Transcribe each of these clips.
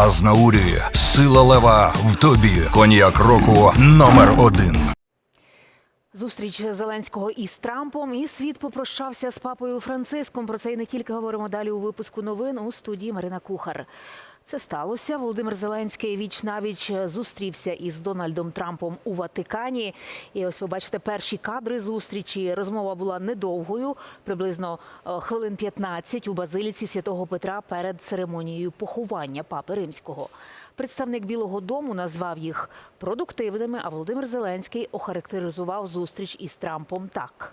Азнаурі, сила лева в тобі. Коньяк року номер один. Зустріч Зеленського із Трампом і світ попрощався з папою Франциском. Про це і не тільки говоримо далі у випуску новин у студії Марина Кухар. Це сталося. Володимир Зеленський віч навіч зустрівся із Дональдом Трампом у Ватикані. І ось ви бачите перші кадри зустрічі. Розмова була недовгою, приблизно е, хвилин 15 у базиліці святого Петра перед церемонією поховання папи римського. Представник Білого Дому назвав їх продуктивними, а Володимир Зеленський охарактеризував зустріч із Трампом так.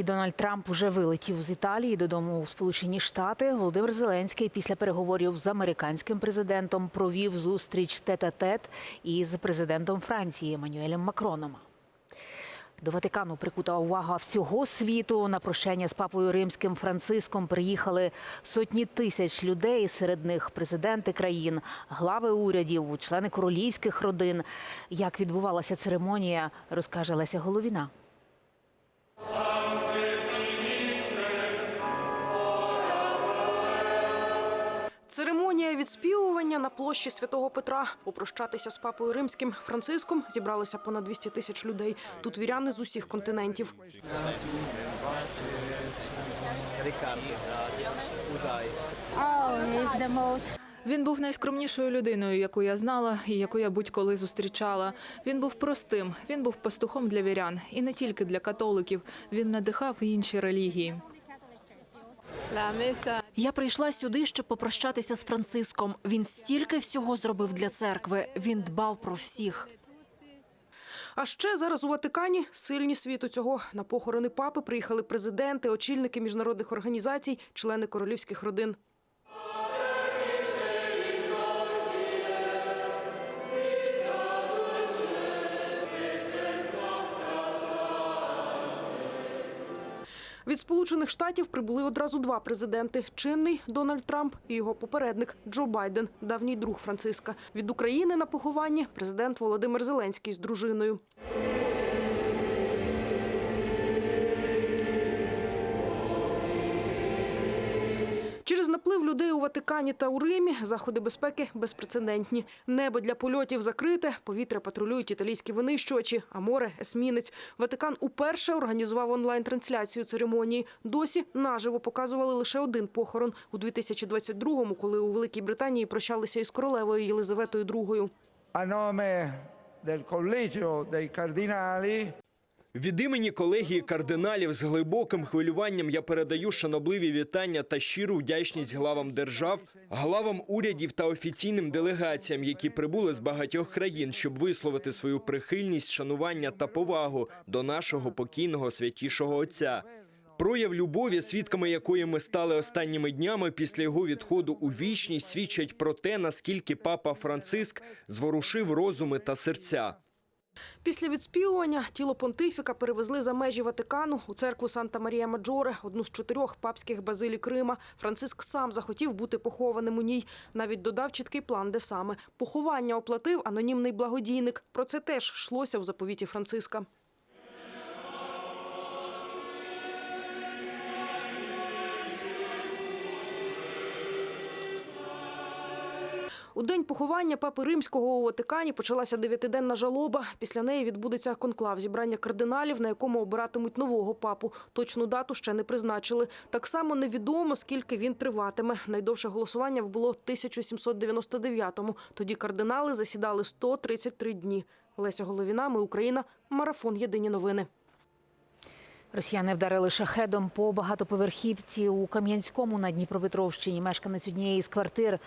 І Дональд Трамп уже вилетів з Італії додому у Сполучені Штати. Володимир Зеленський після переговорів з американським президентом провів зустріч тет-а-тет із президентом Франції Еммануелем Макроном. До Ватикану прикута увага всього світу. На прощання з папою римським Франциском приїхали сотні тисяч людей. Серед них президенти країн, глави урядів, члени королівських родин. Як відбувалася церемонія, розкаже Леся Головіна. Церемонія відспівування на площі Святого Петра. Попрощатися з папою римським Франциском зібралися понад 200 тисяч людей. Тут віряни з усіх континентів. Він був найскромнішою людиною, яку я знала і яку я будь-коли зустрічала. Він був простим, він був пастухом для вірян, і не тільки для католиків. Він надихав і інші релігії. Я прийшла сюди, щоб попрощатися з Франциском. Він стільки всього зробив для церкви. Він дбав про всіх. А ще зараз у Ватикані сильні світу цього. На похорони папи приїхали президенти, очільники міжнародних організацій, члени королівських родин. Від Сполучених Штатів прибули одразу два президенти: чинний Дональд Трамп і його попередник Джо Байден, давній друг Франциска. Від України на похованні президент Володимир Зеленський з дружиною. Наплив людей у Ватикані та у Римі заходи безпеки безпрецедентні. Небо для польотів закрите, повітря патрулюють італійські винищувачі, а море есмінець. Ватикан уперше організував онлайн-трансляцію церемонії. Досі наживо показували лише один похорон у 2022-му, коли у Великій Британії прощалися із королевою Єлизаветою II. A nome del Collegio dei Cardinali Від імені колегії кардиналів з глибоким хвилюванням я передаю шанобливі вітання та щиру вдячність главам держав, главам урядів та офіційним делегаціям, які прибули з багатьох країн, щоб висловити свою прихильність, шанування та повагу до нашого покійного святішого отця. Прояв любові, свідками якої ми стали останніми днями після його відходу у вічність, свідчать про те, наскільки папа Франциск зворушив розуми та серця. Після відспівування тіло понтифіка перевезли за межі Ватикану у церкву Санта Марія Маджоре, одну з чотирьох папських базилік Рима. Франциск сам захотів бути похованим у ній. Навіть додав чіткий план, де саме поховання оплатив анонімний благодійник. Про це теж йшлося в заповіті Франциска. У день поховання папи римського у Ватикані почалася дев'ятиденна жалоба. Після неї відбудеться конклав зібрання кардиналів, на якому обиратимуть нового папу. Точну дату ще не призначили. Так само невідомо, скільки він триватиме. Найдовше голосування було 1799-му. Тоді кардинали засідали 133 дні. Леся Головіна, ми Україна, марафон. Єдині новини. Росіяни вдарили шахедом по багатоповерхівці у Кам'янському на Дніпропетровщині. Мешканець однієї з квартир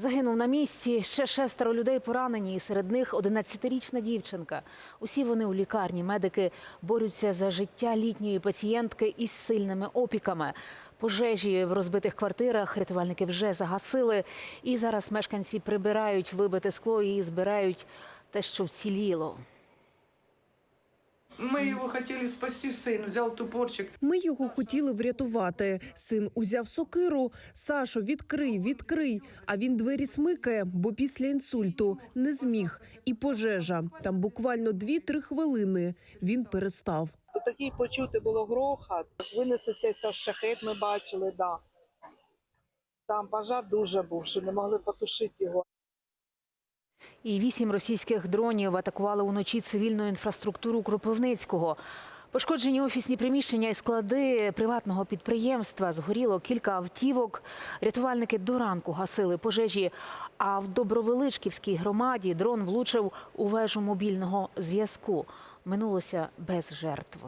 загинув на місці. Ще шестеро людей поранені, і серед них 11-річна дівчинка. Усі вони у лікарні. Медики борються за життя літньої пацієнтки із сильними опіками. Пожежі в розбитих квартирах рятувальники вже загасили. І зараз мешканці прибирають вибите скло і збирають те, що вціліло. Мы его хотели спасти, сын взял тупорчик. Ми його хотіли врятувати. Син узяв сокиру. Сашо, відкрий, відкрий. А він двері смикає, бо після інсульту не зміг. І пожежа. Там буквально 2-3 хвилини. Він перестав. Такий почути було грохот. Винесли цей шахет, ми бачили, да. Там пожар дуже був, що не могли потушити його. І вісім російських дронів атакували уночі цивільну інфраструктуру Кропивницького. Пошкоджені офісні приміщення і склади приватного підприємства. Згоріло кілька автівок. Рятувальники до ранку гасили пожежі. А в Добровеличківській громаді дрон влучив у вежу мобільного зв'язку. Минулося без жертв.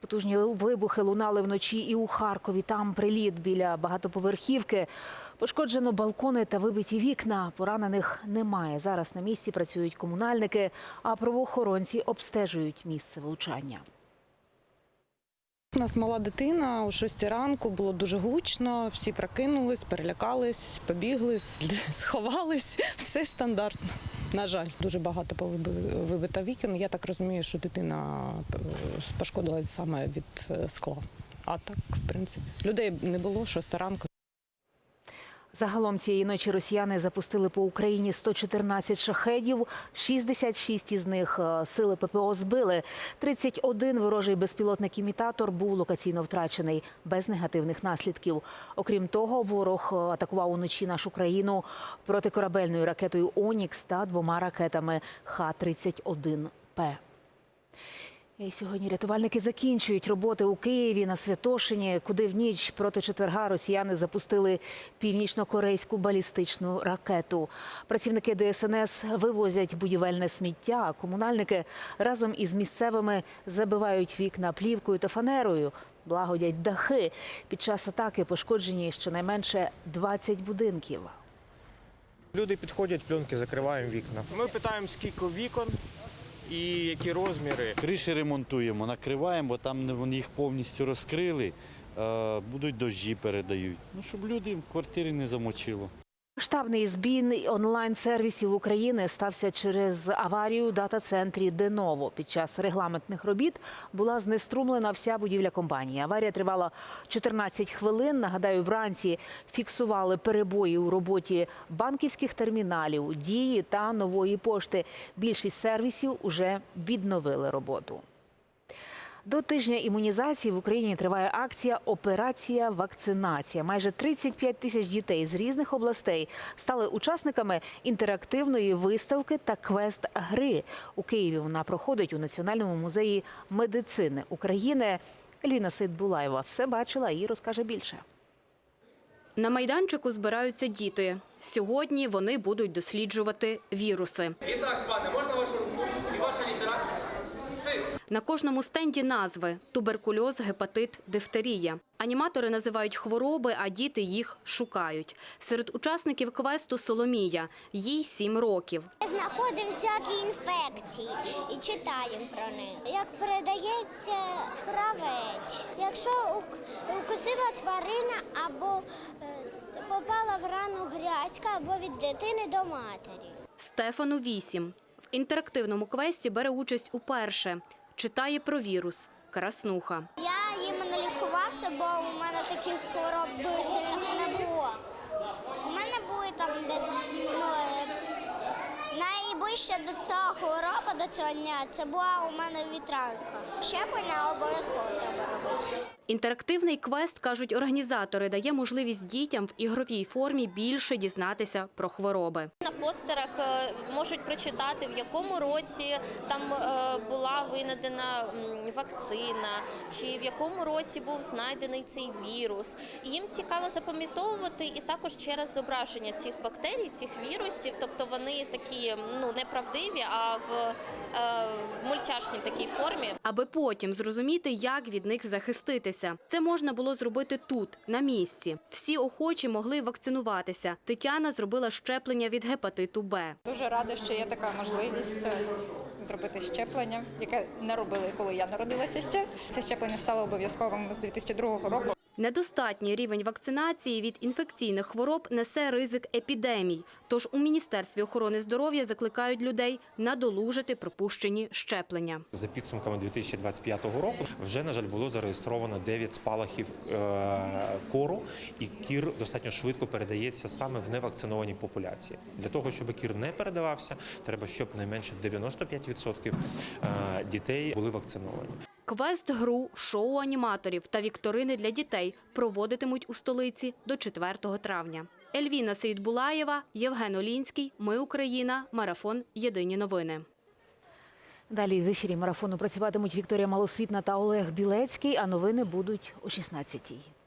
Потужні вибухи лунали вночі і у Харкові. Там приліт біля багатоповерхівки. Пошкоджено балкони та вибиті вікна. Поранених немає. Зараз на місці працюють комунальники, а правоохоронці обстежують місце влучання. У нас мала дитина о 6 ранку, було дуже гучно, всі прокинулись, перелякались, побігли, сховались. Все стандартно. На жаль, дуже багато вибито вікон. Я так розумію, що дитина е, пошкодилась саме від е, скла. А так, в принципі, людей не було 6 ранку. Загалом цієї ночі росіяни запустили по Україні 114 шахедів, 66 із них е, сили ППО збили. 31 ворожий безпілотник-імітатор був локаційно втрачений без негативних наслідків. Окрім того, ворог е, атакував уночі нашу країну протикорабельною ракетою Онікс та двома ракетами Х-31П. І сьогодні рятувальники закінчують роботи у Києві на Святошині, куди в ніч проти четверга росіяни запустили північно-корейську балістичну ракету. Працівники ДСНС вивозять будівельне сміття. а Комунальники разом із місцевими забивають вікна плівкою та фанерою, благодять дахи. Під час атаки пошкоджені щонайменше 20 будинків. Люди підходять, пленки закриваємо вікна. Ми питаємо, скільки вікон і які розміри. Криші ремонтуємо, накриваємо, бо там вони їх повністю розкрили, е, будуть дощі передають. Ну, щоб люди в квартирі не замочило. Штабний збій онлайн-сервісів України стався через аварію у дата-центрі Деново. Під час регламентних робіт була знеструмлена вся будівля компанії. Аварія тривала 14 хвилин. Нагадаю, вранці фіксували перебої у роботі банківських терміналів, дії та нової пошти. Більшість сервісів уже відновили роботу. До тижня імунізації в Україні триває акція Операція вакцинація. Майже 35 тисяч дітей з різних областей стали учасниками інтерактивної виставки та квест-гри. У Києві вона проходить у Національному музеї медицини України. Ліна Сидбулаєва все бачила і розкаже більше. На майданчику збираються діти. Сьогодні вони будуть досліджувати віруси. І так, пане, можна вашу руку і ваша літера. На кожному стенді назви туберкульоз, гепатит, дифтерія. Аніматори називають хвороби, а діти їх шукають. Серед учасників квесту Соломія. Їй сім років. Знаходимо всякі інфекції і читаємо про них. Як передається кравець, якщо укусила тварина або е, попала в рану грязька, або від дитини до матері. Стефану вісім. В інтерактивному квесті бере участь уперше. Читає про вірус. Краснуха. Я їм не лікувався, бо у мене таких хвороб сильних не було. У мене були там десь ну, е, найближче до цього хвороба, до цього дня, це була у мене вітрянка. Щеплення обов'язково треба робити. Інтерактивний квест, кажуть організатори, дає можливість дітям в ігровій формі більше дізнатися про хвороби. На постерах е, можуть прочитати, в якому році там е, була винайдена вакцина, чи в якому році був знайдений цей вірус. І їм цікаво запам'ятовувати і також через зображення цих бактерій, цих вірусів, тобто вони такі ну неправдиві, а в, е, в мультяшній такій формі. Аби потім зрозуміти, як від них захиститися. Це можна було зробити тут, на місці. Всі охочі могли вакцинуватися. Тетяна зробила щеплення від гепатиту Б. Дуже рада, що є така можливість зробити щеплення, яке не робили, коли я народилася ще. Це щеплення стало обов'язковим з 2002 року. Недостатній рівень вакцинації від інфекційних хвороб несе ризик епідемій. Тож у Міністерстві охорони здоров'я закликають людей надолужити пропущені щеплення. За підсумками 2025 року вже, на жаль, було зареєстровано 9 спалахів е, кору, і кір достатньо швидко передається саме в невакцинованій популяції. Для того, щоб кір не передавався, треба, щоб найменше 95% е, дітей були вакциновані. Квест-гру, шоу аніматорів та вікторини для дітей проводитимуть у столиці до 4 травня. Ельвіна Сейдбулаєва, Євген Олінський. Ми Україна. Марафон. Єдині новини. Далі в ефірі марафону працюватимуть Вікторія Малосвітна та Олег Білецький, а новини будуть о 16-й.